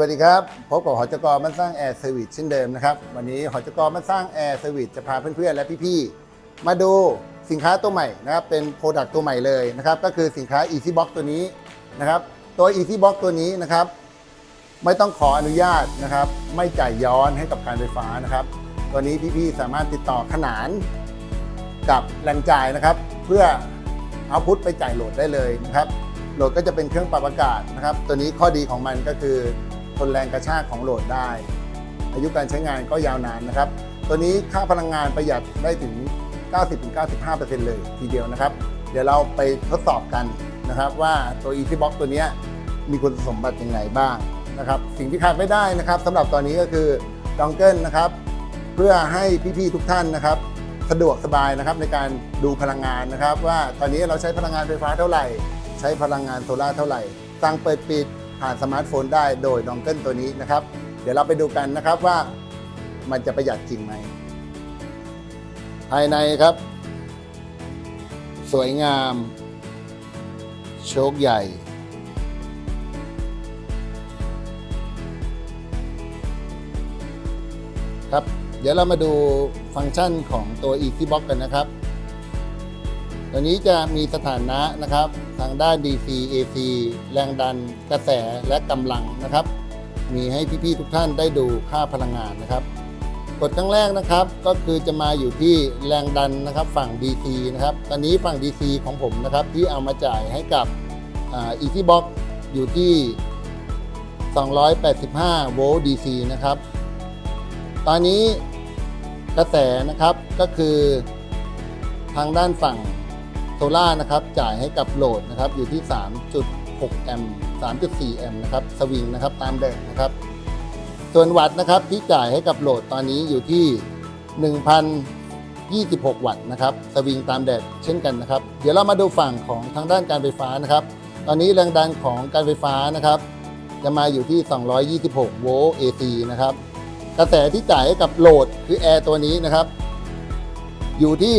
วัสดีครับ พบกับหอจกรมันสร้างแอร์เซอร์วิสเช่นเดิมนะครับ วันนี้หอจกรมันสร้างแอร์เซอร์วิสจะพาเพื่อนๆ และพี่ๆ มาดูสินค้าตัวใหม่นะครับ เป็นโปรดักต์ตัวใหม่เลยนะครับ ก็คือสินค้า Easy Box ตัวนี้นะครับ ตัว Easy Box ตัวนี้นะครับ ไม่ต้องขออนุญาตนะครับ ไม่จ่ายย้อนให้กับการไฟฟ้านะครับ ตัวนี้พี่ๆ สามารถติดต่อขนานกับแรงจ่ายนะครับ เพื่อเอาพุทไปจ่ายโหลดได้เลยนะครับโหลดก็จะเป็นเครื่องปรับอากาศนะครับ ตัวนี้ข้อดีของมันก็คือ ทนแรงกระชากของโหลดได้ อายุการใช้งานก็ยาวนานนะครับ ตัวนี้ค่าพลังงานประหยัดได้ถึง 90-95%เลยทีเดียวนะครับ เดี๋ยวเราไปทดสอบกันนะครับ ว่าตัว Easy Box ตัวนี้มีคุณสมบัติอยังไงบ้างนะครับ สิ่งที่ขาดไม่ได้นะครับสำหรับตอนนี้ก็คือดองเกิลนะครับ เพื่อให้พี่ๆทุกท่านนะครับสะดวกสบายนะครับในการดูพลังงานนะครับ ว่าตอนนี้เราใช้พลังงานไฟฟ้าเท่าไหร่ ใช้พลังงานโซลาร์เท่าไหร่สั่งเปิดปิด ผ่านสมาร์ทโฟนได้โดยดองเกิลตัวนี้นะครับ เดี๋ยวเราไปดูกันนะครับว่ามันจะประหยัดจริงไหม ภายในครับ สวยงาม โชคใหญ่ ครับ เดี๋ยวเรามาดูฟังก์ชันของตัว Easy Box กันนะครับ ตัวนี้จะมีสถานะนะครับ ทางด้าน DC AC แรงดันกระแสและกำลังนะครับ มีให้พี่ๆทุกท่านได้ดูค่าพลังงานนะครับกดครั้งแรกนะครับก็คือจะมาอยู่ที่แรงดันนะครับฝั่ง DC นะครับ ตอนนี้ฝั่ง DC ของผมนะครับที่เอามาจ่ายให้กับอ่า Easy Box อยู่ที่ 285 โวลต์ DC นะครับ ตอนนี้กระแสนะครับก็คือทางด้านฝั่ง โซล่านะครับจ่ายให้กับโหลดนะครับอยู่ที่ 3.6 แอมป์ 3.4 แอมป์นะครับสวิงนะครับตามแดดนะครับ ส่วนวัตต์นะครับที่จ่ายให้กับโหลดตอนนี้อยู่ที่ 1,026 วัตต์นะครับสวิงตามแดดเช่นกันนะครับ เดี๋ยวเรามาดูฝั่งของทางด้านการไฟฟ้านะครับ ตอนนี้แรงดันของการไฟฟ้านะครับ จะมาอยู่ที่ 226 โวลต์ AC นะครับกระแสที่จ่ายให้กับโหลดคือแอร์ตัวนี้นะครับ อยู่ที่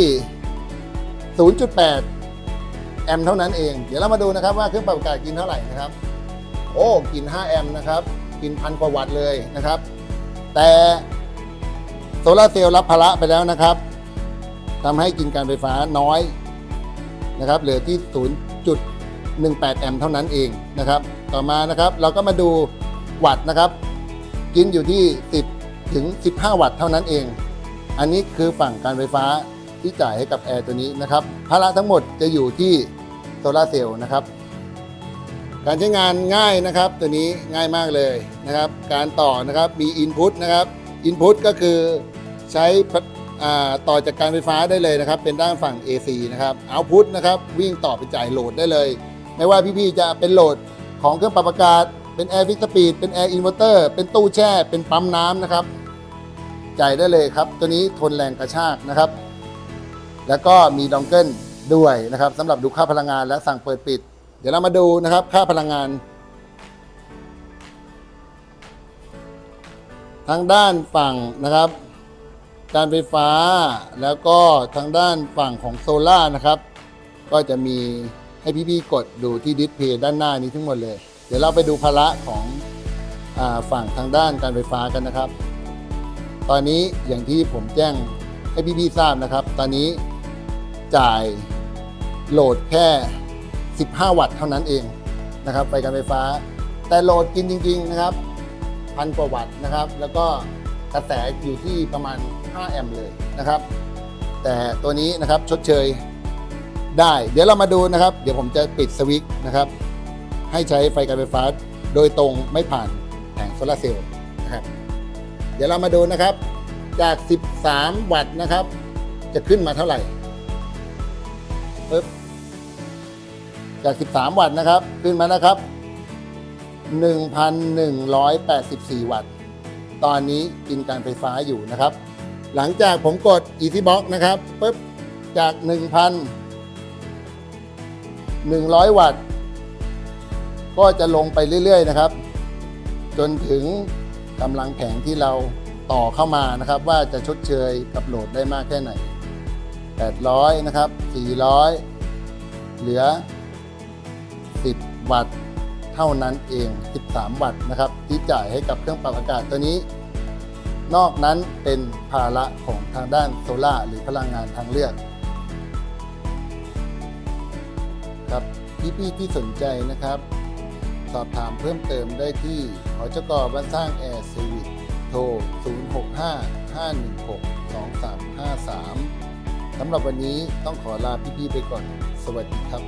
0.8 แอมป์เท่านั้นเอง เดี๋ยวเรามาดูนะครับว่าเครื่องปรับอากาศกินเท่าไหร่นะครับ โอ้กิน 5 แอมป์นะครับ กินพันกว่าวัตต์เลยนะครับ แต่โซลาเซลล์รับภาระไปแล้วนะครับทำให้กินการไฟฟ้าน้อยนะครับเหลือที่ 0.18 แอมป์เท่านั้นเองนะครับ ต่อมานะครับเราก็มาดูวัตต์นะครับ กินอยู่ที่ 10 ถึง 15 วัตต์เท่านั้นเอง อันนี้คือฝั่งการไฟฟ้า ที่จ่ายให้กับแอร์ตัวนี้นะครับภาระทั้งหมดจะอยู่ที่โซลาเซลล์นะครับ การใช้งานง่ายนะครับตัวนี้ง่ายมากเลยนะครับ การต่อนะครับมี Input นะครับ Input ก็คือใช้ต่อจากการไฟฟ้าได้เลยนะครับ เป็นด้านฝั่ง AC นะครับ Output นะครับวิ่งต่อไปจ่ายโหลดได้เลย ไม่ว่าพี่ๆจะเป็นโหลดของเครื่องปรับอากาศ เป็นแอร์ฟิกสปีดเป็นแอร์อินเวอร์เตอร์เป็นตู้แช่ เป็นปั๊มน้ำนะครับ จ่ายได้เลยครับ ตัวนี้ทนแรงกระชากนะครับ แล้วก็มีดองเกิลด้วยนะครับสำหรับดูค่าพลังงานและสั่งเปิดปิด เดี๋ยวเรามาดูนะครับค่าพลังงาน ทางด้านฝั่งนะครับ การไฟฟ้าแล้วก็ทางด้านฝั่งของโซล่าร์นะครับ ก็จะมีให้พี่ๆกดดูที่ดิสเพย์ด้านหน้านี้ทั้งหมดเลย เดี๋ยวเราไปดูภาระของอฝั่งทางด้านการไฟฟ้ากันนะครับ ตอนนี้อย่างที่ผมแจ้งให้พี่ๆทราบนะครับ ตอนนี้ จ่ายโหลดแค่ 15 วัตต์เท่านั้นเองนะครับไฟการไฟฟ้า แต่โหลดกินจริง ๆ นะครับพันกว่าวัตต์นะครับ แล้วก็กระแสอยู่ที่ประมาณ 5 แอมป์เลยนะครับ แต่ตัวนี้นะครับชดเชยได้ เดี๋ยวเรามาดูนะครับ เดี๋ยวผมจะปิดสวิตช์นะครับ ให้ใช้ไฟการไฟฟ้าโดยตรงไม่ผ่านแผงโซลาเซลล์นะครับ เดี๋ยวเรามาดูนะครับ จาก 13 วัตต์นะครับ จะขึ้นมาเท่าไหร่ จาก 13 วัตต์นะครับ ขึ้นมานะครับ 1,184 วัตต์ ตอนนี้กินการไฟฟ้าอยู่นะครับ หลังจากผมกด Easy Box นะครับปึ๊บจาก 1,100 วัตต์ ก็จะลงไปเรื่อย ๆ นะครับ จนถึงกำลังแผงที่เราต่อเข้ามานะครับ ว่าจะชดเชยกับโหลดได้มากแค่ไหน 800 นะครับ 400 เหลือ วัตต์เท่านั้นเอง 13 วัตต์นะครับ ที่จ่ายให้กับเครื่องปรับอากาศตัวนี้ นอกนั้นเป็นภาระของทางด้านโซล่าหรือพลังงานทางเลือกครับพี่ๆที่สนใจนะครับ สอบถามเพิ่มเติมได้ที่หจกบ้านสร้างแอร์เซอร์วิสโทร 065-516-2353สำหรับวันนี้ต้องขอลาพี่ๆไปก่อน สวัสดีครับ